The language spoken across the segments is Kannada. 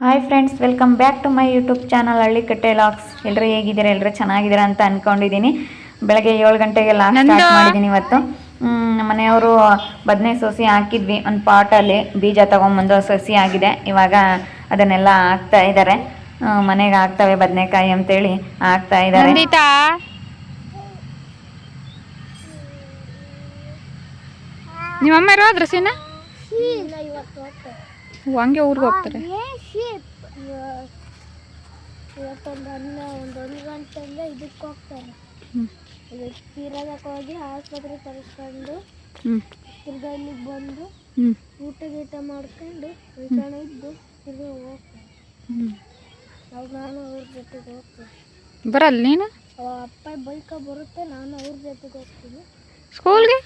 Hi friends welcome back to my YouTube channel ಹಳ್ಳಿ ಕಟ್ಟೆ ಲಾಕ್ಸ್ ಎಲ್ಲರೂ ಹೇಗಿದ್ದೀರಾ? ಎಲ್ಲರೂ ಚೆನ್ನಾಗಿದ್ದೀರಾ ಅಂತ ಅಂದ್ಕೊಂಡಿದ್ದೀನಿ ಬೆಳಗ್ಗೆ ಏಳು ಗಂಟೆಗೆ ಲಾಕ್ ಸ್ಟಾರ್ಟ್ ಮಾಡಿದ್ದೀನಿ ಇವತ್ತು. ಮನೆಯವರು ಬದನೆ ಸೊಸಿ ಹಾಕಿದ್ವಿ. ಒಂದು ಪಾಟಲ್ಲಿ ಬೀಜ ತೊಗೊಂಬಂದು ಸಸಿ ಆಗಿದೆ. ಇವಾಗ ಅದನ್ನೆಲ್ಲ ಹಾಕ್ತಾ ಇದ್ದಾರೆ. ಮನೆಗೆ ಹಾಕ್ತವೆ ಬದನೆಕಾಯಿ ಅಂತೇಳಿ ಹಾಕ್ತಾ ಇದ್ದಾರೆ. ನಿಮ್ಮಮ್ಮ ಇರೋದ್ರ ಸೀನಾ? ಇಲ್ಲ ಇವತ್ತು. ಹೋಗ್ತಾರೆ ಹಂಗೆ ಊರಿಗೆ ಹೋಗ್ತಾರೆ. ಇವತ್ತೊಂದು ಹನ್ನ ಒಂದು ಒಂದು ಗಂಟೆಯಿಂದ ಇದಕ್ಕೆ ಹೋಗ್ತಾರೆ. ತಿರಗಕ್ಕೆ ಹೋಗಿ ಆಸ್ಪತ್ರೆ ತರಿಸ್ಕೊಂಡು ತಿರ್ಗಾ ಇಲ್ಲಿಗೆ ಬಂದು ಊಟ ಗೀಟ ಮಾಡ್ಕೊಂಡು ಉಳ್ಕಣ ಇದ್ದು ತಿರ್ಗಾ ಹೋಗ್ತಾರೆ. ಅವಾಗ ನಾನು ಅವ್ರ ಜೊತೆಗೆ ಹೋಗ್ತೀನಿ ಬರಲ್ಲ ನೀನು? ಅವ ಅಪ್ಪ ಬೈಕ ಬರುತ್ತೆ ನಾನು ಅವ್ರ ಜೊತೆಗೆ ಹೋಗ್ತೀನಿ. ಸ್ಕೂಲ್ಗೆ?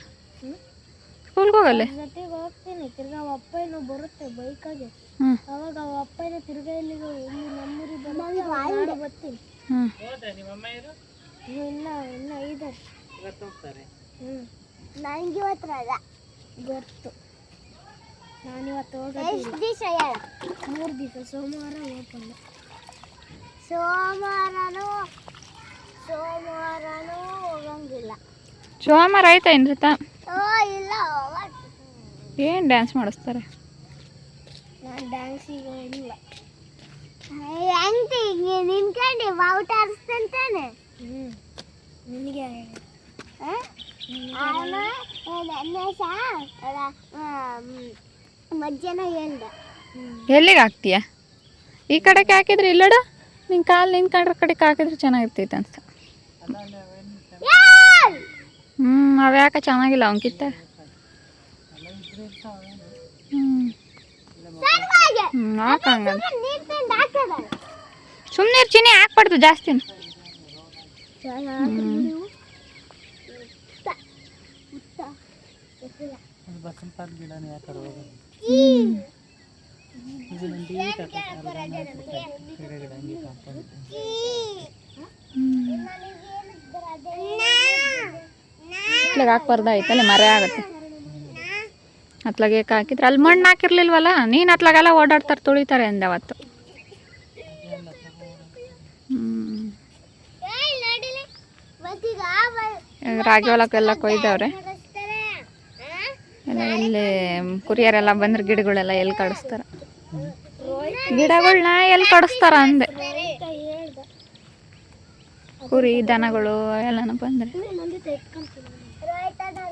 ಸ್ಕೂಲ್ಗೆ ಹೋಗಲ್ಲ? ಜೊತೆಗೆ ಹೋಗ್ತೀನಿ. ತಿರ್ಗಾ ಅವ ಅಪ್ಪ ಏನೋ ಬರುತ್ತೆ ಬೈಕಾಗೆ. ಹ್ಞೂ ಅವಾಗ ಅವ ಅಪ್ಪ ಏನೋ ತಿರ್ಗಾ ಇಲ್ಲಿಗೆ ಇಲ್ಲಿ ನಮ್ಮೂರಿಗೆ ಬರುತ್ತೆ ನಾನು ಬರ್ತೀನಿ ಹ್ಞೂ ಇನ್ನು ಇನ್ನ ಇನ್ನ ಐದಾರು ಹ್ಞೂ ನನಗೆ ಇವತ್ತು ರಜಾ. ಗೊತ್ತು. ನಾನು ಇವತ್ತು ಎಷ್ಟು ದಿವಸ ಮೂರು ದಿವಸ. ಸೋಮವಾರ ಓಪನ್. ಸೋಮವಾರನೂ ಸೋಮವಾರನೂ ಹೋಗಂಗಿಲ್ಲ. ಸೋಮವಾರ ಆಯ್ತಾ ಏನ್ರಿತ ಓ ಇಲ್ಲ ಏನು ಡ್ಯಾನ್ಸ್ ಮಾಡಿಸ್ತಾರೆ? ನಿನ್ಕೊಂಡು ಬಾವುಟ ಆರಿಸ್ತಂತಾನೆ ನಿನಗೆ ಮಧ್ಯಾಹ್ನ ಹೇಳ್ದೆ. ಎಲ್ಲಿಗೆ ಹಾಕ್ತೀಯ? ಈ ಕಡೆಗೆ ಹಾಕಿದ್ರೆ ಇಲ್ಲಡ? ನಿನ್ನ ಕಾಲು ನಿಂತ್ಕೊಂಡ್ರೆ ಕಡೆಗೆ ಹಾಕಿದ್ರೆ ಚೆನ್ನಾಗಿರ್ತೈತೆ ಅಂತ. ಅವು ಯಾಕೆ ಚೆನ್ನಾಗಿಲ್ಲ ಅವನ್ಕಿತ್ತ ಹ್ಞೂ ಹ್ಞೂ ಹಾಕಂಗ ಸುಮ್ಮನೆ ಚಿನ್ನಿ ಹಾಕ್ಬಾರ್ದು ಜಾಸ್ತಿನ ಅತ್ಲಾಗ ಹಾಕ್ಬಾರ್ದು ಆಯ್ತಲ್ಲ ಮರೆ ಆಗುತ್ತೆ. ಅತ್ಲಾಗ ಏಕೆ ಹಾಕಿದ್ರೆ? ಅಲ್ಲಿ ಮಣ್ಣು ಹಾಕಿರ್ಲಿಲ್ವಲ್ಲ? ನೀನು ಅತ್ಲಾಗೆಲ್ಲ ಓಡಾಡ್ತಾರೆ, ತುಳಿತಾರೆ ಅಂದೆ ಅವತ್ತು. ರಾಗಿ ಹೊಲಕ್ಕೆಲ್ಲ ಕೊಯ್ದವ್ರೆ. ಎಲ್ಲ ಇಲ್ಲಿ ಕುರಿಯರೆಲ್ಲ ಬಂದ್ರೆ ಗಿಡಗಳೆಲ್ಲ ಎಲ್ಲಿ ಕಡಿಸ್ತಾರೆ? ಗಿಡಗಳನ್ನ ಎಲ್ಲಿ ಕಡಿಸ್ತಾರ ಅಂದೆ. ಕುರಿ ದನಗಳು ಎಲ್ಲನೂ ಬಂದ್ರೆ.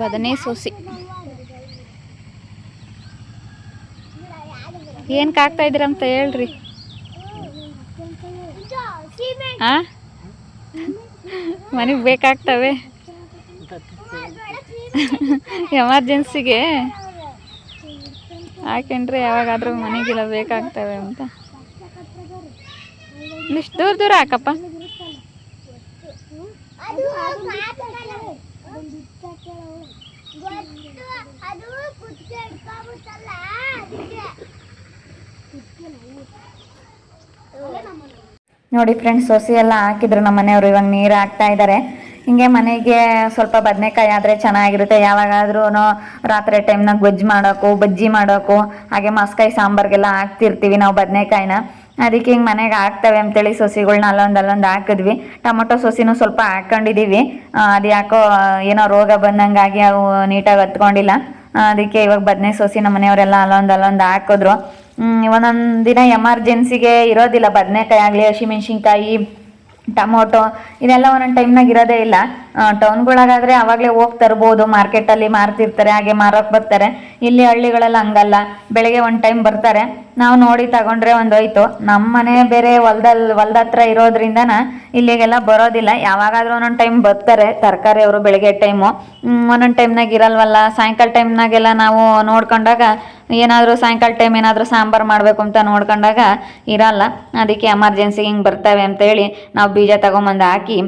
ಬದನೆ ಸೊಸಿ. ಕಾಕ್ತಾ ಇದ್ರ ಇದ್ದೀರಂತ ಹೇಳ್ರಿ. ಆ? ಮನೆಗೆ ಬೇಕಾಗ್ತವೆ. ಎಮರ್ಜೆನ್ಸಿಗೆ. ಹಾಕೊಂಡ್ರೆ ಯಾವಾಗಾದ್ರೂ ಮನೆಗೆಲ್ಲ ಬೇಕಾಗ್ತವೆ ಅಂತ. ಇಷ್ಟು ದೂರ ದೂರ ಹಾಕಪ್ಪ ಅದು ಅದು ಕುತ್ತಿಗೆ ಹಿಡ್ಕೊಂಬಿಟ್ಟಲ್ಲ ಅದಕ್ಕೆ ನೋಡಿ ಫ್ರೆಂಡ್ಸ್ ಸೊಸಿ ಎಲ್ಲ ಹಾಕಿದ್ರು ನಮ್ಮ ಮನೆಯವರು. ಇವಾಗ ನೀರು ಹಾಕ್ತಾ ಇದ್ದಾರೆ ಹಿಂಗೆ ಮನೆಗೆ ಸ್ವಲ್ಪ ಬದನೆಕಾಯಿ ಆದರೆ ಚೆನ್ನಾಗಿರುತ್ತೆ. ಯಾವಾಗಾದ್ರೂ ರಾತ್ರಿ ಟೈಮ್ನಾಗ ಗೊಜ್ಜು ಮಾಡೋಕು, ಬಜ್ಜಿ ಮಾಡೋಕು, ಹಾಗೆ ಮಸ್ಕಾಯಿ ಸಾಂಬಾರ್ಗೆಲ್ಲ ಹಾಕ್ತಿರ್ತೀವಿ ನಾವು ಬದನೆಕಾಯಿನ. ಅದಕ್ಕೆ ಹಿಂಗೆ ಮನೆಗೆ ಹಾಕ್ತವೆ ಅಂತೇಳಿ ಸೊಸಿಗಳನ್ನ ಅಲ್ಲೊಂದು ಅಲ್ಲೊಂದು ಹಾಕಿದ್ವಿ. ಟೊಮೊಟೊ ಸೊಸಿನೂ ಸ್ವಲ್ಪ ಹಾಕ್ಕೊಂಡಿದ್ದೀವಿ ಅದು ಯಾಕೋ ಏನೋ ರೋಗ ಬಂದಂಗಾಗಿ ಅವು ನೀಟಾಗಿ ಹತ್ಕೊಂಡಿಲ್ಲ. ಅದಕ್ಕೆ ಇವಾಗ ಬದನೆ ಸೊಸಿ ನಮ್ಮ ಮನೆಯವರೆಲ್ಲ ಅಲ್ಲೊಂದು ಅಲ್ಲೊಂದು ಹಾಕಿದ್ರು. ಒಂದೊಂದು ದಿನ ಎಮರ್ಜೆನ್ಸಿಗೆ ಇರೋದಿಲ್ಲ. ಬದನೆಕಾಯಿ ಆಗಲಿ, ಹಸಿಮೆಣ್ಸಿನ್ಕಾಯಿ ಟೊಮೊಟೊ ಇದೆಲ್ಲ ಒಂದೊಂದು ಟೈಮ್ನಾಗ ಇರೋದೇ ಇಲ್ಲ. ಟೌನ್ಗಳಾಗಾದ್ರೆ ಅವಾಗಲೇ ಹೋಗಿ ತರ್ಬೋದು ಮಾರ್ಕೆಟಲ್ಲಿ ಮಾರ್ತಿರ್ತಾರೆ, ಹಾಗೆ ಮಾರೋಕೆ ಬರ್ತಾರೆ. ಇಲ್ಲಿ ಹಳ್ಳಿಗಳೆಲ್ಲ ಹಂಗಲ್ಲ. ಬೆಳಗ್ಗೆ ಒಂದು ಟೈಮ್ ಬರ್ತಾರೆ. ನಾವು ನೋಡಿ ತಗೊಂಡ್ರೆ ಒಂದು ಹೋಯ್ತು ನಮ್ಮ ಮನೆ ಬೇರೆ ಹೊಲ್ದಲ್ಲಿ ಹೊಲ್ದ ಹತ್ರ ಇರೋದ್ರಿಂದನ ಇಲ್ಲಿಗೆಲ್ಲ ಬರೋದಿಲ್ಲ. ಯಾವಾಗಾದ್ರೂ ಒಂದೊಂದು ಟೈಮ್ ಬರ್ತಾರೆ ತರಕಾರಿ ಅವರು ಬೆಳಗ್ಗೆ ಟೈಮು ಒಂದೊಂದು ಟೈಮ್ನಾಗ ಇರಲ್ವಲ್ಲ. ಸಾಯಂಕಾಲ ಟೈಮ್ನಾಗೆಲ್ಲ ನಾವು ನೋಡ್ಕೊಂಡಾಗ ಏನಾದರೂ ಸಾಯಂಕಾಲ ಟೈಮ್ ಏನಾದರೂ ಸಾಂಬಾರು ಮಾಡಬೇಕು ಅಂತ ನೋಡ್ಕೊಂಡಾಗ ಇರಲ್ಲ. ಅದಕ್ಕೆ ಎಮರ್ಜೆನ್ಸಿ ಹಿಂಗೆ ಬರ್ತವೆ ಅಂತೇಳಿ ನಾವು ಬೀಜ ತಗೊಂಬಂದು ಹಾಕಿ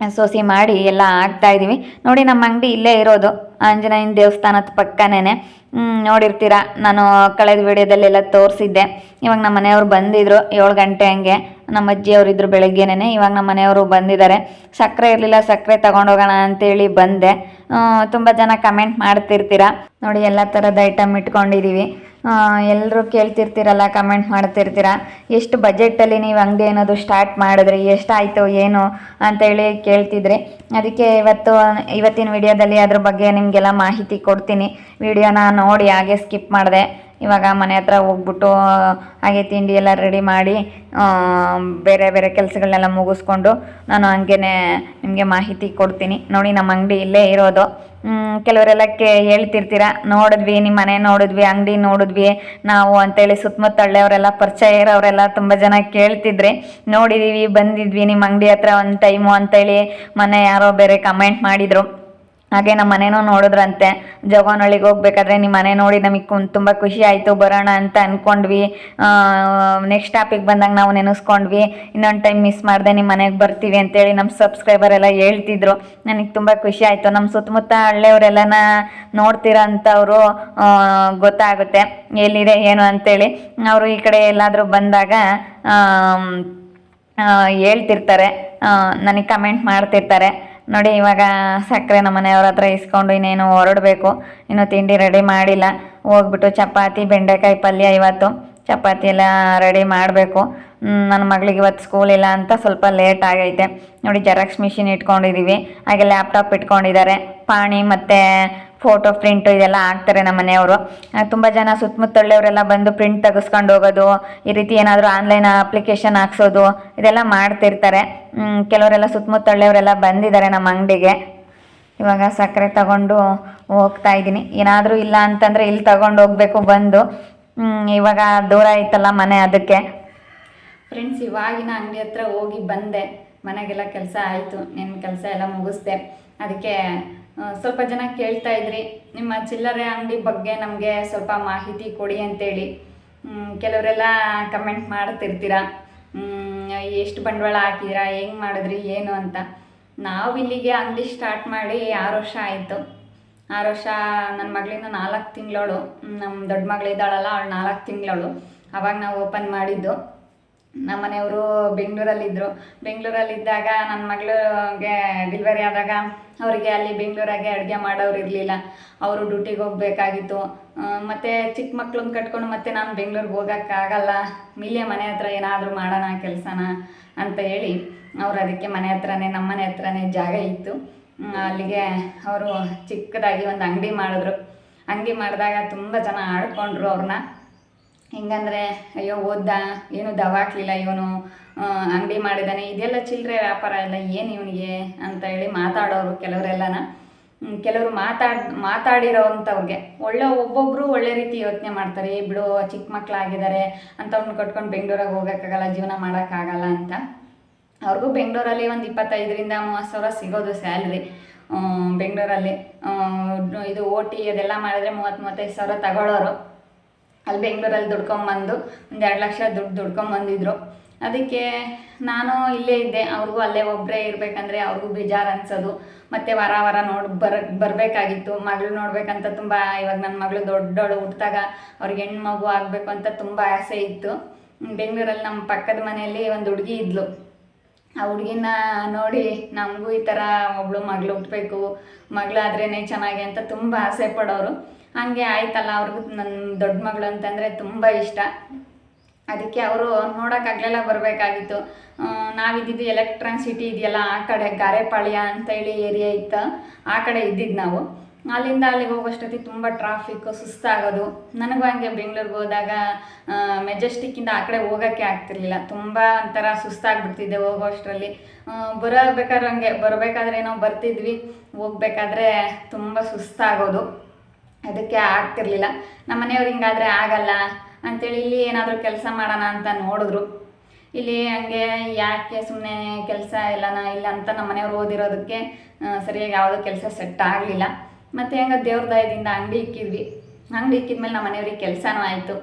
ಸೋಸಿ ಮಾಡಿ ಎಲ್ಲ ಹಾಕ್ತಾ ಇದ್ದೀವಿ ನೋಡಿ ನಮ್ಮ ಅಂಗಡಿ ಇಲ್ಲೇ ಇರೋದು. ಆಂಜನೇಯನ ದೇವಸ್ಥಾನದ ಪಕ್ಕನೇ ನೋಡಿರ್ತೀರ, ನಾನು ಕಳೆದ ವಿಡಿಯೋದಲ್ಲೆಲ್ಲ ತೋರಿಸಿದ್ದೆ. ಇವಾಗ ನಮ್ಮ ಮನೆಯವರು ಬಂದಿದ್ರು ಏಳು ಗಂಟೆ ಹಂಗೆ. ನಮ್ಮ ಅಜ್ಜಿಯವರು ಇದ್ರು ಬೆಳಗ್ಗೆನೇ ಇವಾಗ ನಮ್ಮ ಮನೆಯವರು ಬಂದಿದ್ದಾರೆ. ಸಕ್ಕರೆ ಇರಲಿಲ್ಲ, ಸಕ್ಕರೆ ತಗೊಂಡೋಗೋಣ ಅಂತೇಳಿ ಬಂದೆ. ತುಂಬ ಜನ ಕಮೆಂಟ್ ಮಾಡ್ತಿರ್ತೀರ. ನೋಡಿ, ಎಲ್ಲ ಥರದ ಐಟಮ್ ಇಟ್ಕೊಂಡಿದ್ದೀವಿ ಎಲ್ಲರೂ ಕೇಳ್ತಿರ್ತೀರಲ್ಲ, ಕಮೆಂಟ್ ಮಾಡ್ತಿರ್ತೀರ. ಎಷ್ಟು ಬಜೆಟಲ್ಲಿ ನೀವು ಅಂಗಡಿ ಏನೋದು ಸ್ಟಾರ್ಟ್ ಮಾಡಿದ್ರಿ, ಎಷ್ಟಾಯಿತು, ಏನು ಅಂತೇಳಿ ಕೇಳ್ತಿದ್ರಿ. ಅದಕ್ಕೆ ಇವತ್ತು, ಇವತ್ತಿನ ವಿಡಿಯೋದಲ್ಲಿ ಅದ್ರ ಬಗ್ಗೆ ನಿಮಗೆಲ್ಲ ಮಾಹಿತಿ ಕೊಡ್ತೀನಿ. ವಿಡಿಯೋನ ನೋಡಿ ಹಾಗೆ ಸ್ಕಿಪ್ ಮಾಡಿದೆ. ಇವಾಗ ಮನೆ ಹತ್ರ ಹೋಗ್ಬಿಟ್ಟು ಹಾಗೆ ತಿಂಡಿ ಎಲ್ಲ ರೆಡಿ ಮಾಡಿ ಬೇರೆ ಬೇರೆ ಕೆಲಸಗಳನ್ನೆಲ್ಲ ಮುಗಿಸ್ಕೊಂಡು ನಾನು ಹಂಗೇ ನಿಮಗೆ ಮಾಹಿತಿ ಕೊಡ್ತೀನಿ. ನೋಡಿ ನಮ್ಮ ಅಂಗಡಿ ಇಲ್ಲೇ ಇರೋದು. ಕೆಲವರೆಲ್ಲ ಕೇ, ಹೇಳ್ತಿರ್ತೀರ, ನೋಡಿದ್ವಿ ನಿಮ್ಮ ಮನೆ ನೋಡಿದ್ವಿ, ಅಂಗಡಿ ನೋಡಿದ್ವಿ. ನಾವು ಅಂತೇಳಿ ಸುತ್ತಮುತ್ತ ಹಳ್ಳಿಯವರೆಲ್ಲ ಪರಿಚಯ ಇರೋರೆಲ್ಲ ತುಂಬ ಜನ ಕೇಳ್ತಿದ್ರಿ ನೋಡಿದ್ದೀವಿ ಬಂದಿದ್ವಿ ನಿಮ್ಮ ಅಂಗಡಿ ಹತ್ರ ಒಂದು ಟೈಮು ಅಂತೇಳಿ ಮನೆ ಯಾರೋ ಬೇರೆ ಕಮೆಂಟ್ ಮಾಡಿದರು. ಹಾಗೆ ನಮ್ಮ ಮನೇನೂ ನೋಡಿದ್ರಂತೆ. ಜೋಗನಹಳ್ಳಿಗೆ ಹೋಗ್ಬೇಕಾದ್ರೆ ನಿಮ್ಮ ಮನೆ ನೋಡಿ ನಮಗೆ ತುಂಬ ಖುಷಿ ಆಯಿತು. ಬರೋಣ ಅಂತ ಅಂದ್ಕೊಂಡ್ವಿ ನೆಕ್ಸ್ಟ್ ಟಾಪಿಕ್ ಬಂದಾಗ ನಾವು ನೆನೆಸ್ಕೊಂಡ್ವಿ. ಇನ್ನೊಂದು ಟೈಮ್ ಮಿಸ್ ಮಾಡಿದೆ ನಿಮ್ಮ ಮನೆಗೆ ಬರ್ತೀವಿ ಅಂತೇಳಿ ನಮ್ಮ ಸಬ್ಸ್ಕ್ರೈಬರ್ ಎಲ್ಲ ಹೇಳ್ತಿದ್ರು. ನನಗೆ ತುಂಬ ಖುಷಿ ಆಯಿತು. ನಮ್ಮ ಸುತ್ತಮುತ್ತ ಹಳ್ಳಿಯವರೆಲ್ಲನ ನೋಡ್ತಿರೋಂಥವ್ರು ಗೊತ್ತಾಗುತ್ತೆ. ಎಲ್ಲಿದೆ, ಏನು ಅಂತೇಳಿ. ಅವರು ಈ ಕಡೆ ಎಲ್ಲಾದರೂ ಬಂದಾಗ ಹೇಳ್ತಿರ್ತಾರೆ. ನನಗೆ ಕಮೆಂಟ್ ಮಾಡ್ತಿರ್ತಾರೆ. ನೋಡಿ, ಇವಾಗ ಸಕ್ಕರೆ ನಮ್ಮ ಮನೆಯವ್ರ ಹತ್ರ ಇಸ್ಕೊಂಡು ಇನ್ನೇನು ಹೊರಡಬೇಕು. ಇನ್ನು ತಿಂಡಿ ರೆಡಿ ಮಾಡಿಲ್ಲ. ಹೋಗ್ಬಿಟ್ಟು ಚಪಾತಿ, ಬೆಂಡೆಕಾಯಿ ಪಲ್ಯ ಇವತ್ತು. ಚಪಾತಿ ಎಲ್ಲ ರೆಡಿ ಮಾಡಬೇಕು. ನನ್ನ ಮಗಳಿಗೆ ಇವತ್ತು ಸ್ಕೂಲ್ ಇಲ್ಲ ಅಂತ ಸ್ವಲ್ಪ ಲೇಟ್ ಆಗೈತೆ. ನೋಡಿ ಜೆರಾಕ್ಸ್ ಮಿಷಿನ್ ಇಟ್ಕೊಂಡಿದ್ದೀವಿ ಹಾಗೆ ಲ್ಯಾಪ್ಟಾಪ್ ಇಟ್ಕೊಂಡಿದ್ದಾರೆ. ಪಾಣಿ ಮತ್ತು ಫೋಟೋ ಪ್ರಿಂಟು ಇದೆಲ್ಲ ಹಾಕ್ತಾರೆ ನಮ್ಮ ಮನೆಯವರು. ತುಂಬ ಜನ ಸುತ್ತಮುತ್ತಳ್ಳೆಯವರೆಲ್ಲ ಬಂದು ಪ್ರಿಂಟ್ ತೆಗೆಸ್ಕೊಂಡು ಹೋಗೋದು, ಈ ರೀತಿ ಏನಾದರೂ ಆನ್ಲೈನ್ ಅಪ್ಲಿಕೇಶನ್ ಹಾಕ್ಸೋದು, ಇದೆಲ್ಲ ಮಾಡ್ತಿರ್ತಾರೆ ಕೆಲವರೆಲ್ಲ ಸುತ್ತಮುತ್ತಳ್ಳೆಯವರೆಲ್ಲ ಬಂದಿದ್ದಾರೆ ನಮ್ಮ ಅಂಗಡಿಗೆ. ಇವಾಗ ಸಕ್ಕರೆ ತಗೊಂಡು ಹೋಗ್ತಾ ಇದ್ದೀನಿ. ಏನಾದರೂ ಇಲ್ಲ ಅಂತಂದರೆ ಇಲ್ಲಿ ತಗೊಂಡು ಹೋಗಬೇಕು ಬಂದು. ಇವಾಗ ದೂರ ಐತಲ್ಲ ಮನೆ ಅದಕ್ಕೆ. ಫ್ರೆಂಡ್ಸ್ ಇವಾಗಿನ ಅಂಗಡಿ ಹತ್ರ ಹೋಗಿ ಬಂದೆ. ಮನೆಗೆಲ್ಲ ಕೆಲಸ ಆಯಿತು. ನಿನ್ನ ಕೆಲಸ ಎಲ್ಲ ಮುಗಿಸ್ದೆ. ಅದಕ್ಕೆ ಸ್ವಲ್ಪ ಜನ ಕೇಳ್ತಾ ಇದ್ರಿ. ನಿಮ್ಮ ಚಿಲ್ಲರೆ ಅಂಗಡಿ ಬಗ್ಗೆ ನಮಗೆ ಸ್ವಲ್ಪ ಮಾಹಿತಿ ಕೊಡಿ ಅಂತೇಳಿ. ಕೆಲವರೆಲ್ಲ ಕಮೆಂಟ್ ಮಾಡ್ತಿರ್ತೀರ. ಎಷ್ಟು ಬಂಡವಾಳ ಹಾಕಿದಿರಾ, ಹೆಂಗೆ ಮಾಡಿದ್ರಿ, ಏನು ಅಂತ. ನಾವು ಇಲ್ಲಿಗೆ ಅಂಗಡಿ ಸ್ಟಾರ್ಟ್ ಮಾಡಿ ಆರು ವರ್ಷ ಆಯಿತು. ಆರು ವರ್ಷ ನನ್ನ ಮಗಳಿಂದ ನಾಲ್ಕು ತಿಂಗಳವಳು ನಮ್ಮ ದೊಡ್ಡ ಮಗಳಿದ್ದಾಳಲ್ಲ ಅವಳು ನಾಲ್ಕು ತಿಂಗಳವಳು ಅವಾಗ ನಾವು ಓಪನ್ ಮಾಡಿದ್ದು. ನಮ್ಮ ಮನೆಯವರು ಬೆಂಗಳೂರಲ್ಲಿದ್ದರು ಬೆಂಗಳೂರಲ್ಲಿದ್ದಾಗ ನನ್ನ ಮಗಳಿಗೆ ಡೆಲಿವರಿ ಆದಾಗ ಅವರಿಗೆ ಅಲ್ಲಿ ಬೆಂಗಳೂರಾಗೆ ಅಡುಗೆ ಮಾಡೋರು ಇರಲಿಲ್ಲ. ಅವರು ಡ್ಯೂಟಿಗೆ ಹೋಗಬೇಕಾಗಿತ್ತು. ಮತ್ತು ಚಿಕ್ಕ ಮಕ್ಳನ್ನ ಕಟ್ಕೊಂಡು ಮತ್ತೆ ನಾನು ಬೆಂಗಳೂರಿಗೆ ಹೋಗೋಕ್ಕಾಗಲ್ಲ ಇಲ್ಲೇ ಮನೆ ಹತ್ರ ಏನಾದರೂ ಮಾಡೋಣ ಕೆಲಸನ ಅಂತ ಹೇಳಿ ಅವರು ಅದಕ್ಕೆ ಮನೆ ಹತ್ರನೇ, ನಮ್ಮ ಮನೆ ಹತ್ರನೇ ಜಾಗ ಇತ್ತು. ಅಲ್ಲಿಗೆ ಅವರು ಚಿಕ್ಕದಾಗಿ ಒಂದು ಅಂಗಡಿ ಮಾಡಿದ್ರು. ಅಂಗಡಿ ಮಾಡಿದಾಗ ತುಂಬ ಜನ ಆಡ್ಕೊಂಡ್ರು ಅವ್ರನ್ನ ಹೆಂಗಂದ್ರೆ, ಅಯ್ಯೋ ಓದ್ದ, ಏನು ದವಾಕ್ಲಿಲ್ಲ ಇವನು ಅಂಗಡಿ ಮಾಡಿದ್ದಾನೆ ಇದೆಲ್ಲ ಚಿಲ್ಲರೆ ವ್ಯಾಪಾರ ಎಲ್ಲ ಏನು ಇವನಿಗೆ ಅಂತ ಹೇಳಿ ಮಾತಾಡೋರು ಕೆಲವರೆಲ್ಲನ. ಕೆಲವರು ಮಾತಾಡ್ ಮಾತಾಡಿರೋವಂಥವ್ರಿಗೆ ಒಳ್ಳೆ ಒಬ್ಬೊಬ್ಬರು ಒಳ್ಳೆ ರೀತಿ ಯೋಚನೆ ಮಾಡ್ತಾರೆ, ಏ ಬಿಡು, ಚಿಕ್ಕ ಮಕ್ಕಳಾಗಿದ್ದಾರೆ ಅಂಥವ್ರನ್ನ ಕಟ್ಕೊಂಡು ಬೆಂಗಳೂರಿಗೆ ಹೋಗೋಕ್ಕಾಗಲ್ಲ, ಜೀವನ ಮಾಡೋಕ್ಕಾಗಲ್ಲ ಅಂತ. ಅವ್ರಿಗೂ ಬೆಂಗಳೂರಲ್ಲಿ ಒಂದು ಇಪ್ಪತ್ತೈದರಿಂದ ಮೂವತ್ತು ಸಾವಿರ ಸಿಗೋದು ಸ್ಯಾಲ್ರಿ. ಬೆಂಗಳೂರಲ್ಲಿ. ಇದು ಓ ಟಿ ಅದೆಲ್ಲ ಮಾಡಿದ್ರೆ ಮೂವತ್ತು ಮೂವತ್ತೈದು ಸಾವಿರ ತಗೊಳ್ಳೋರು ಅಲ್ಲಿ ಬೆಂಗಳೂರಲ್ಲಿ ದುಡ್ಕೊಂಬಂದು ಒಂದು ಎರಡು ಲಕ್ಷ ದುಡ್ಡು ದುಡ್ಕೊಂಬಂದಿದ್ರು. ಅದಕ್ಕೆ ನಾನು ಇಲ್ಲೇ ಇದ್ದೆ. ಅವ್ರಿಗೂ ಅಲ್ಲೇ ಒಬ್ಬರೇ ಇರಬೇಕಂದ್ರೆ ಅವ್ರಿಗೂ ಬೇಜಾರು ಅನ್ಸೋದು. ಮತ್ತು ವಾರ ವಾರ ನೋಡಿ ಬರ ಬರಬೇಕಾಗಿತ್ತು. ಮಗಳು ನೋಡಬೇಕಂತ ತುಂಬ ಇವಾಗ ನನ್ನ ಮಗಳು ದೊಡ್ಡವಳು ಹುಟ್ಟಿದಾಗ ಅವ್ರಿಗೆ ಮಗು ಆಗಬೇಕು ಅಂತ ತುಂಬ ಆಸೆ ಇತ್ತು. ಬೆಂಗಳೂರಲ್ಲಿ ನಮ್ಮ ಪಕ್ಕದ ಮನೆಯಲ್ಲಿ ಒಂದು ಹುಡುಗಿ ಇದ್ಲು. ಆ ಹುಡುಗಿನ ನೋಡಿ ನಮಗೂ ಈ ಥರ ಒಬ್ಳು ಮಗಳು ಹುಟ್ಟಬೇಕು ಮಗಳಾದ್ರೇ ಚೆನ್ನಾಗಿ ಅಂತ ತುಂಬ ಆಸೆ ಪಡೋರು. ಹಾಗೆ ಆಯ್ತಲ್ಲ ಅವ್ರಿಗೂ ನನ್ನ ದೊಡ್ಡ ಮಗಳು ಅಂತಂದರೆ ತುಂಬ ಇಷ್ಟ. ಅದಕ್ಕೆ ಅವರು ನೋಡೋಕ್ಕಾಗಲೆಲ್ಲ ಬರಬೇಕಾಗಿತ್ತು. ನಾವಿದ್ದಿದ್ದು ಎಲೆಕ್ಟ್ರಾನ್ ಸಿಟಿ ಇದೆಯಲ್ಲ, ಆ ಕಡೆ ಗಾರೆಪಾಳ್ಯ ಅಂತ ಹೇಳಿ ಏರಿಯಾ ಇತ್ತು. ಆ ಕಡೆ ಇದ್ದಿದ್ದು ನಾವು. ಅಲ್ಲಿಂದ ಅಲ್ಲಿಗೆ ಹೋಗೋಷ್ಟೊತ್ತಿಗೆ ತುಂಬ ಟ್ರಾಫಿಕ್ಕು ಸುಸ್ತಾಗೋದು. ನನಗೂ ಹಂಗೆ ಬೆಂಗಳೂರಿಗೆ ಹೋದಾಗ ಮೆಜೆಸ್ಟಿಕ್ಕಿಂದ ಆ ಕಡೆ ಹೋಗೋಕ್ಕೆ ಆಗ್ತಿರ್ಲಿಲ್ಲ. ತುಂಬ ಒಂಥರ ಸುಸ್ತಾಗ್ಬಿಡ್ತಿದ್ದೆ ಹೋಗೋಷ್ಟರಲ್ಲಿ. ಬರಬೇಕಾದ್ರೆ ಹಂಗೆ, ಬರಬೇಕಾದ್ರೆ ಏನೋ ಬರ್ತಿದ್ವಿ. ಹೋಗ್ಬೇಕಾದ್ರೆ ತುಂಬ ಸುಸ್ತಾಗೋದು. ಅದಕ್ಕೆ ಆಗ್ತಿರ್ಲಿಲ್ಲ. ನಮ್ಮ ಮನೆಯವ್ರು ಹಿಂಗಾದ್ರೆ ಆಗಲ್ಲ. ಅಂತೇಳಿ ಇಲ್ಲಿ ಏನಾದರೂ ಕೆಲಸ ಮಾಡೋಣ ಅಂತ ನೋಡಿದ್ರು. ಇಲ್ಲಿ ಹಂಗೆ ಯಾಕೆ ಸುಮ್ಮನೆ ಕೆಲಸ ಇಲ್ಲನ ಇಲ್ಲ ಅಂತ ನಮ್ಮ ಮನೆಯವ್ರು ಓದಿರೋದಕ್ಕೆ ಸರಿಯಾಗಿ ಯಾವುದೋ ಕೆಲಸ ಸೆಟ್ ಆಗಲಿಲ್ಲ. ಮತ್ತು ಹೆಂಗೆ ದೇವ್ರ ದಯದಿಂದ ಅಂಗಡಿ ಇಕ್ಕಿದ್ವಿ. ಅಂಗಡಿ ಇಕ್ಕಿದ್ಮೇಲೆ ನಮ್ಮ ಮನೆಯವ್ರಿಗೆ ಕೆಲಸನೂ ಆಯಿತು.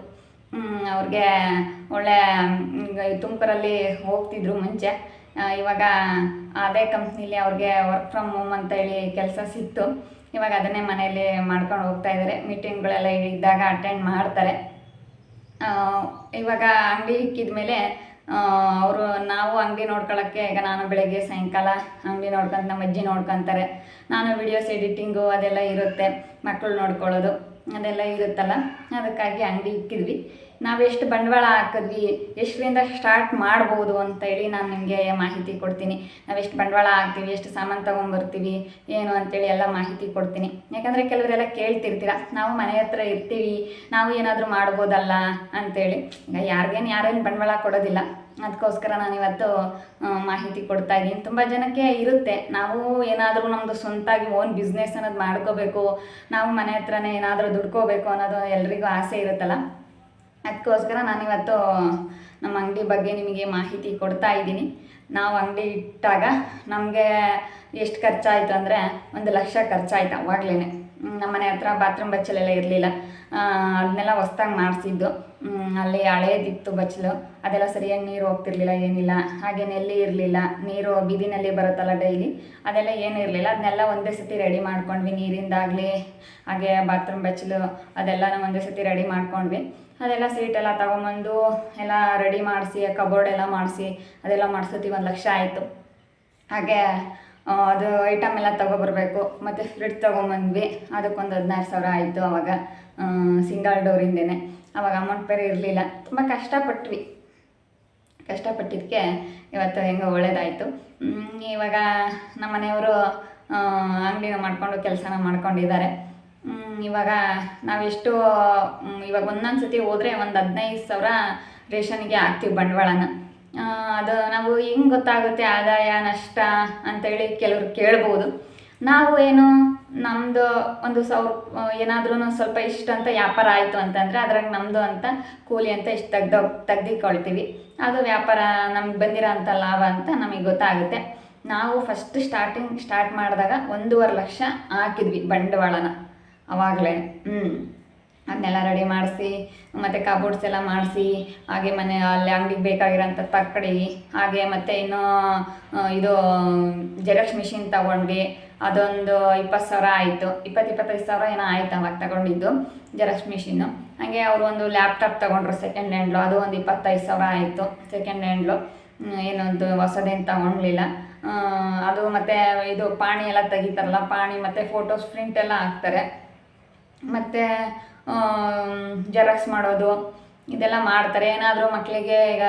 ಅವ್ರಿಗೆ ಒಳ್ಳೆ ತುಮಕೂರಲ್ಲಿ ಹೋಗ್ತಿದ್ರು ಮುಂಚೆ. ಇವಾಗ ಅದೇ ಕಂಪ್ನಿಲಿ ಅವ್ರಿಗೆ ವರ್ಕ್ ಫ್ರಮ್ ಹೋಮ್ ಅಂತ ಹೇಳಿ ಕೆಲಸ ಸಿಕ್ತು. ಇವಾಗ ಅದನ್ನೇ ಮನೆಯಲ್ಲಿ ಮಾಡ್ಕೊಂಡು ಹೋಗ್ತಾ ಇದ್ದಾರೆ. ಮೀಟಿಂಗ್ಗಳೆಲ್ಲ ಇದ್ದಾಗ ಅಟೆಂಡ್ ಮಾಡ್ತಾರೆ. ಇವಾಗ ಅಂಗಡಿ ಇಕ್ಕಿದ್ಮೇಲೆ ಅವರು ನಾವು ಅಂಗಡಿ ನೋಡ್ಕೊಳ್ಳೋಕ್ಕೆ ಈಗ ನಾನು ಬೆಳಗ್ಗೆ ಸಾಯಂಕಾಲ ಅಂಗಡಿ ನೋಡ್ಕೊಂತ ನಮ್ಮ ಅಜ್ಜಿ ನೋಡ್ಕೊತಾರೆ. ನಾನು ವಿಡಿಯೋಸ್ ಎಡಿಟಿಂಗು ಅದೆಲ್ಲ ಇರುತ್ತೆ. ಮಕ್ಕಳು ನೋಡ್ಕೊಳ್ಳೋದು. ಅದೆಲ್ಲ ಇರುತ್ತಲ್ಲ, ಅದಕ್ಕಾಗಿ ಅಂಗಡಿ ಇಕ್ಕಿದ್ವಿ. ನಾವು ಎಷ್ಟು ಬಂಡವಾಳ ಹಾಕಿದ್ವಿ, ಎಷ್ಟರಿಂದ ಸ್ಟಾರ್ಟ್ ಮಾಡ್ಬೋದು ಅಂತ ಹೇಳಿ ನಾನು ನಿಮಗೆ ಮಾಹಿತಿ ಕೊಡ್ತೀನಿ. ನಾವು ಎಷ್ಟು ಬಂಡವಾಳ ಹಾಕ್ತೀವಿ, ಎಷ್ಟು ಸಾಮಾನು ತೊಗೊಂಬರ್ತೀವಿ, ಏನು ಅಂತೇಳಿ ಎಲ್ಲ ಮಾಹಿತಿ ಕೊಡ್ತೀನಿ. ಯಾಕಂದರೆ ಕೆಲವರೆಲ್ಲ ಕೇಳ್ತಿರ್ತೀರ, ನಾವು ಮನೆ ಹತ್ರ ಇರ್ತೀವಿ, ನಾವು ಏನಾದರೂ ಮಾಡ್ಬೋದಲ್ಲ ಅಂತೇಳಿ. ಈಗ ಯಾರಿಗೇನು ಯಾರೇನು ಬಂಡವಾಳ ಕೊಡೋದಿಲ್ಲ ಅದಕ್ಕೋಸ್ಕರ ನಾನು ಇವತ್ತು ಮಾಹಿತಿ ಕೊಡ್ತಾ ಇದ್ದೀನಿ. ತುಂಬ ಜನಕ್ಕೆ ಇರುತ್ತೆ. ನಾವು ಏನಾದರೂ ನಮ್ಮದು ಸ್ವಂತಾಗಿ ಓನ್ ಬಿಸ್ನೆಸ್ ಅನ್ನೋದು ಮಾಡ್ಕೋಬೇಕು, ನಾವು ಮನೆ ಹತ್ರನೇ ಏನಾದರೂ ದುಡ್ಕೋಬೇಕು ಅನ್ನೋದು ಎಲ್ರಿಗೂ ಆಸೆ ಇರುತ್ತಲ್ಲ? ಅದಕ್ಕೋಸ್ಕರ ನಾನಿವತ್ತು, ನಮ್ಮ ಅಂಗಡಿ ಬಗ್ಗೆ ನಿಮಗೆ ಮಾಹಿತಿ ಕೊಡ್ತಾ ಇದ್ದೀನಿ. ನಾವು ಅಂಗಡಿ ಇಟ್ಟಾಗ ನಮಗೆ ಎಷ್ಟು ಖರ್ಚಾಯಿತು ಅಂದರೆ ಒಂದು ಲಕ್ಷ ಖರ್ಚಾಯಿತು ಅವಾಗಲೇ ನಮ್ಮ ಮನೆ ಹತ್ರ ಬಾತ್ರೂಮ್ ಬಚ್ಚಲೆಲ್ಲ ಇರಲಿಲ್ಲ. ಅದನ್ನೆಲ್ಲ ಹೊಸ್ದಾಗಿ ಮಾಡಿಸಿದ್ದು. ಅಲ್ಲಿ ಹಳೇದಿತ್ತು ಬಚ್ಚಲು. ಅದೆಲ್ಲ ಸರಿಯಾಗಿ ನೀರು ಹೋಗ್ತಿರ್ಲಿಲ್ಲ, ಏನಿಲ್ಲ. ಹಾಗೆ ನೆಲ್ಲಿ ಇರಲಿಲ್ಲ. ನೀರು ಬೀದಿನಲ್ಲಿ ಬರುತ್ತಲ್ಲ ಡೈಲಿ ಅದೆಲ್ಲ ಏನು ಇರಲಿಲ್ಲ. ಅದನ್ನೆಲ್ಲ ಒಂದೇ ಸತಿ ರೆಡಿ ಮಾಡ್ಕೊಂಡ್ವಿ. ನೀರಿಂದಾಗಲಿ, ಹಾಗೆ ಬಾತ್ರೂಮ್ ಬಚ್ಚಲು ಅದೆಲ್ಲ ಒಂದೇ ಸತಿ ರೆಡಿ ಮಾಡ್ಕೊಂಡ್ವಿ. ಅದೆಲ್ಲ ಸೀಟೆಲ್ಲ ತಗೊಂಬಂದು ಎಲ್ಲ ರೆಡಿ ಮಾಡಿಸಿ ಕಬೋರ್ಡ್ ಎಲ್ಲ ಮಾಡಿಸಿ, ಅದೆಲ್ಲ ಮಾಡಿಸ್ತೀವಿ ಒಂದು ಲಕ್ಷ ಆಯಿತು. ಹಾಗೆ ಅದು ಐಟಮ್ ಎಲ್ಲ ತೊಗೊಬರ್ಬೇಕು. ಮತ್ತು ಫ್ರಿಡ್ಜ್ ತೊಗೊಂಬಂದ್ವಿ. ಅದಕ್ಕೊಂದು ಹದಿನಾರು ಸಾವಿರ ಆಯಿತು ಅವಾಗ. ಸಿಂಗಲ್ ಡೋರಿಂದೇನೆ ಅವಾಗ ಅಮೌಂಟ್ ಬೇರೆ ಇರಲಿಲ್ಲ. ತುಂಬ ಕಷ್ಟಪಟ್ವಿ. ಕಷ್ಟಪಟ್ಟಿದ್ದಕ್ಕೆ ಇವತ್ತು ಹೆಂಗೋ ಒಳ್ಳೇದಾಯಿತು. ಇವಾಗ ನಮ್ಮ ಮನೆಯವರು ಅಂಗಡಿನ ಮಾಡಿಕೊಂಡು ಕೆಲಸನ ಮಾಡ್ಕೊಂಡಿದ್ದಾರೆ. ಇವಾಗ ನಾವೆಷ್ಟು ಇವಾಗ ಒಂದೊಂದು ಸತಿ ಹೋದರೆ ಒಂದು ಹದಿನೈದು ಸಾವಿರ ರೇಷನ್ಗೆ ಹಾಕ್ತೀವಿ ಬಂಡವಾಳನ. ಅದು ನಾವು ಹೆಂಗೆ ಗೊತ್ತಾಗುತ್ತೆ ಆದಾಯ, ನಷ್ಟ ಅಂತೇಳಿ ಕೆಲವರು ಕೇಳ್ಬೋದು. ನಾವು ಏನು ನಮ್ಮದು ಒಂದು ಸಾವಿರ ಏನಾದ್ರೂ ಸ್ವಲ್ಪ ಇಷ್ಟು ಅಂತ ವ್ಯಾಪಾರ ಆಯಿತು ಅಂತಂದರೆ ಅದ್ರಾಗ ನಮ್ಮದು ಅಂತ ಕೂಲಿ ಅಂತ ಇಷ್ಟು ತೆಗ್ದು ತೆಗ್ದಿಕೊಳ್ತೀವಿ. ಅದು ವ್ಯಾಪಾರ ನಮ್ಗೆ ಬಂದಿರೋ ಅಂಥ ಲಾಭ ಅಂತ ನಮಗೆ ಗೊತ್ತಾಗುತ್ತೆ. ನಾವು ಫಸ್ಟ್ ಸ್ಟಾರ್ಟಿಂಗ್ ಸ್ಟಾರ್ಟ್ ಮಾಡಿದಾಗ ಒಂದೂವರೆ ಲಕ್ಷ ಹಾಕಿದ್ವಿ ಬಂಡವಾಳನ ಅವಾಗಲೇ ಹ್ಞೂ ಅದನ್ನೆಲ್ಲ ರೆಡಿ ಮಾಡಿಸಿ, ಮತ್ತು ಕಬೋರ್ಡ್ಸ್ ಎಲ್ಲ ಮಾಡಿಸಿ, ಹಾಗೆ ಮನೆ ಅಲ್ಲಿ ಅಂಗಡಿಗೆ ಬೇಕಾಗಿರೋಂಥ ತಕ್ಕಡಿ ಹಾಗೆ ಮತ್ತು ಇನ್ನೂ ಇದು ಜೆರಾಕ್ಸ್ ಮಿಷಿನ್ ತಗೊಂಡ್ವಿ. ಅದೊಂದು ಇಪ್ಪತ್ತು ಸಾವಿರ ಆಯಿತು. ಇಪ್ಪತ್ತು, ಇಪ್ಪತ್ತೈದು ಸಾವಿರ ಏನೋ ಆಯ್ತು ಅವಾಗ ತಗೊಂಡಿದ್ದು ಜೆರಾಕ್ಸ್ ಮಿಷಿನ್ನು ಹಾಗೆ ಅವರು ಒಂದು ಲ್ಯಾಪ್ಟಾಪ್ ತಗೊಂಡ್ರು ಸೆಕೆಂಡ್ ಹ್ಯಾಂಡ್ಲು ಅದು ಒಂದು ಇಪ್ಪತ್ತೈದು ಸಾವಿರ ಆಯಿತು ಸೆಕೆಂಡ್ ಹ್ಯಾಂಡ್ಲು ಏನೊಂದು ಹೊಸದೇನು ತಗೊಳ್ಲಿಲ್ಲ ಅದು ಮತ್ತು ಇದು ಪಾಣಿ ಎಲ್ಲ ತೆಗಿತಾರಲ್ಲ, ಪಾಣಿ ಮತ್ತು ಫೋಟೋಸ್ ಪ್ರಿಂಟ್ ಎಲ್ಲ ಹಾಕ್ತಾರೆ. ಮತ್ತು ಜೆರಾಕ್ಸ್ ಮಾಡೋದು, ಇದೆಲ್ಲ ಮಾಡ್ತಾರೆ. ಏನಾದರೂ ಮಕ್ಕಳಿಗೆ ಈಗ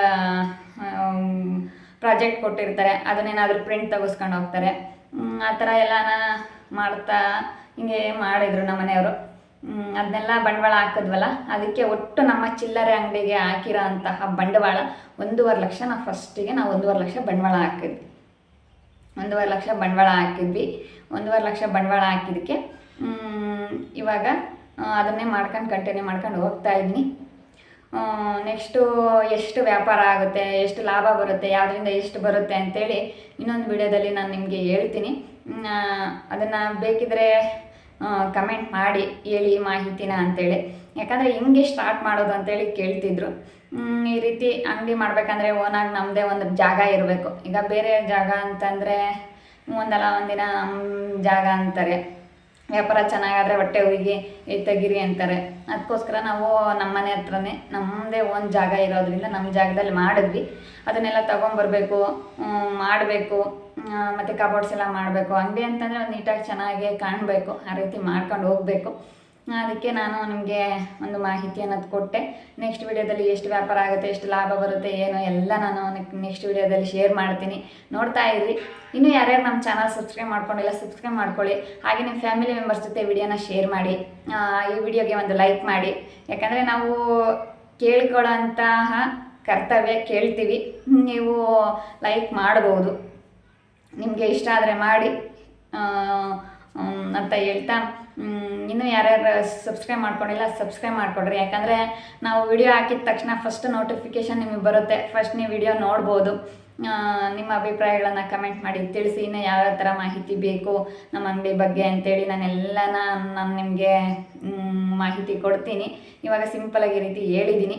ಪ್ರಾಜೆಕ್ಟ್ ಕೊಟ್ಟಿರ್ತಾರೆ. ಅದನ್ನೇನಾದರೂ ಪ್ರಿಂಟ್ ತೆಗೆಸ್ಕೊಂಡು ಹೋಗ್ತಾರೆ. ಆ ಥರ ಎಲ್ಲನ ಮಾಡ್ತಾ ಹಿಂಗೆ ಮಾಡಿದರು ನಮ್ಮ ಮನೆಯವರು. ಅದನ್ನೆಲ್ಲ ಬಂಡವಾಳ ಹಾಕಿದ್ವಲ್ಲ, ಅದಕ್ಕೆ ಒಟ್ಟು ನಮ್ಮ ಚಿಲ್ಲರೆ ಅಂಗಡಿಗೆ ಹಾಕಿರೋ ಅಂತಹ ಬಂಡವಾಳ ಒಂದೂವರೆ ಲಕ್ಷ ನಾವು ಫಸ್ಟಿಗೆ ನಾವು ಒಂದೂವರೆ ಲಕ್ಷ ಬಂಡವಾಳ ಹಾಕಿದ್ವಿ. ಒಂದೂವರೆ ಲಕ್ಷ ಬಂಡವಾಳ ಹಾಕಿದ್ವಿ. ಒಂದೂವರೆ ಲಕ್ಷ ಬಂಡವಾಳ ಹಾಕಿದ್ದಕ್ಕೆ ಇವಾಗ ಅದನ್ನೇ ಮಾಡ್ಕೊಂಡು ಕಂಟಿನ್ಯೂ ಮಾಡ್ಕೊಂಡು ಹೋಗ್ತಾ ಇದ್ದೀನಿ ನೆಕ್ಸ್ಟು ಎಷ್ಟು ವ್ಯಾಪಾರ ಆಗುತ್ತೆ, ಎಷ್ಟು ಲಾಭ ಬರುತ್ತೆ, ಯಾವುದರಿಂದ ಎಷ್ಟು ಬರುತ್ತೆ ಅಂತೇಳಿ ಇನ್ನೊಂದು ವಿಡಿಯೋದಲ್ಲಿ ನಾನು ನಿಮಗೆ ಹೇಳ್ತೀನಿ. ಅದನ್ನು ಬೇಕಿದ್ರೆ ಕಮೆಂಟ್ ಮಾಡಿ, ಹೇಳಿ ಮಾಹಿತಿನ ಅಂತೇಳಿ. ಯಾಕಂದರೆ ಹೆಂಗೆ ಸ್ಟಾರ್ಟ್ ಮಾಡೋದು ಅಂತೇಳಿ ಕೇಳ್ತಿದ್ರು. ಈ ರೀತಿ ಅಂಗಡಿ ಮಾಡಬೇಕಂದ್ರೆ ಓನಾಗಿ ನಮ್ಮದೇ ಒಂದು ಜಾಗ ಇರಬೇಕು. ಈಗ ಬೇರೆ ಜಾಗ ಅಂತಂದರೆ ಒಂದಲ್ಲ ಒಂದಿನ ನಮ್ಮ ಜಾಗ ಅಂತಾರೆ. ವ್ಯಾಪಾರ ಚೆನ್ನಾಗಾದರೆ ಹೊಟ್ಟೆ ತೆಗಿರಿ ತೆಗೀರಿ ಅಂತಾರೆ. ಅದಕ್ಕೋಸ್ಕರ ನಾವು ನಮ್ಮ ಮನೆ ಹತ್ರನೇ ನಮ್ಮದೇ ಒಂದು ಜಾಗ ಇರೋದ್ರಿಂದ ನಮ್ಮ ಜಾಗದಲ್ಲಿ ಮಾಡಿದ್ವಿ. ಅದನ್ನೆಲ್ಲ ತೊಗೊಂಬರ್ಬೇಕು ಮಾಡಬೇಕು ಮತ್ತು ಕಬೋರ್ಡ್ಸ್ ಎಲ್ಲ ಮಾಡಬೇಕು. ಅಂಗಡಿ ಅಂತಂದರೆ ಒಂದು ನೀಟಾಗಿ ಚೆನ್ನಾಗಿ ಕಾಣಬೇಕು, ಆ ರೀತಿ ಮಾಡ್ಕೊಂಡು ಹೋಗಬೇಕು. ಅದಕ್ಕೆ ನಾನು ನಿಮಗೆ ಒಂದು ಮಾಹಿತಿ ಅನ್ನೋದು ಕೊಟ್ಟೆ. ನೆಕ್ಸ್ಟ್ ವಿಡಿಯೋದಲ್ಲಿ ಎಷ್ಟು ವ್ಯಾಪಾರ ಆಗುತ್ತೆ, ಎಷ್ಟು ಲಾಭ ಬರುತ್ತೆ, ಏನು ಎಲ್ಲ ನಾನು ನೆಕ್ಸ್ಟ್ ವಿಡಿಯೋದಲ್ಲಿ ಶೇರ್ ಮಾಡ್ತೀನಿ. ನೋಡ್ತಾ ಇರ್ರಿ. ಇನ್ನೂ ಯಾರ್ಯಾರು ನಮ್ಮ ಚಾನಲ್ ಸಬ್ಸ್ಕ್ರೈಬ್ ಮಾಡ್ಕೊಂಡಿಲ್ಲ ಸಬ್ಸ್ಕ್ರೈಬ್ ಮಾಡ್ಕೊಳ್ಳಿ. ಹಾಗೆ ನಿಮ್ಮ ಫ್ಯಾಮಿಲಿ ಮೆಂಬರ್ಸ್ ಜೊತೆ ವಿಡಿಯೋನ ಶೇರ್ ಮಾಡಿ. ಈ ವಿಡಿಯೋಗೆ ಒಂದು ಲೈಕ್ ಮಾಡಿ. ಯಾಕಂದರೆ ನಾವು ಕೇಳ್ಕೊಳ್ಳೋಂತಹ ಕರ್ತವ್ಯ ಕೇಳ್ತೀವಿ. ನೀವು ಲೈಕ್ ಮಾಡ್ಬೋದು. ನಿಮಗೆ ಇಷ್ಟ ಆದರೆ ಮಾಡಿ. ಅಂತ ಹೇಳ್ತಾ ಇನ್ನೂ ಯಾರ್ಯಾರು ಸಬ್ಸ್ಕ್ರೈಬ್ ಮಾಡ್ಕೊಂಡಿಲ್ಲ ಸಬ್ಸ್ಕ್ರೈಬ್ ಮಾಡ್ಕೊಡ್ರಿ. ಯಾಕಂದರೆ ನಾವು ವಿಡಿಯೋ ಹಾಕಿದ ತಕ್ಷಣ ಫಸ್ಟ್ ನೋಟಿಫಿಕೇಷನ್ ನಿಮಗೆ ಬರುತ್ತೆ. ಫಸ್ಟ್ ನೀವು ವಿಡಿಯೋ ನೋಡ್ಬೋದು. ನಿಮ್ಮ ಅಭಿಪ್ರಾಯಗಳನ್ನು ಕಮೆಂಟ್ ಮಾಡಿ, ತಿಳಿಸಿ ಇನ್ನು ಯಾವ್ಯಾವ ಥರ ಮಾಹಿತಿ ಬೇಕು, ನಮ್ಮ ಅಂಗಡಿ ಬಗ್ಗೆ ಅಂತೇಳಿ ನಾನೆಲ್ಲನ ನಾನು ನಿಮಗೆ ಮಾಹಿತಿ ಕೊಡ್ತೀನಿ. ಇವಾಗ ಸಿಂಪಲಾಗಿ ರೀತಿ ಹೇಳಿದ್ದೀನಿ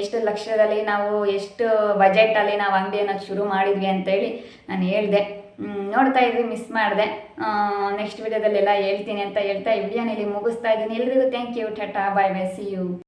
ಎಷ್ಟು ಲಕ್ಷದಲ್ಲಿ ನಾವು, ಎಷ್ಟು ಬಜೆಟಲ್ಲಿ ನಾವು ಅಂಗಡಿಯನ್ನು ಶುರು ಮಾಡಿದ್ವಿ ಅಂತೇಳಿ ನಾನು ಹೇಳಿದೆ. ನೋಡ್ತಾ ಇದ್ರಿ ಮಿಸ್ ಮಾಡಿದೆ. ನೆಕ್ಸ್ಟ್ ವಿಡಿಯೋದಲ್ಲೆಲ್ಲ ಹೇಳ್ತೀನಿ ಅಂತ ಹೇಳ್ತಾ ಈ ಮುಗಿಸ್ತಾ ಇದ್ದೀನಿ. ಎಲ್ರಿಗೂ thank you Tata bye bye see you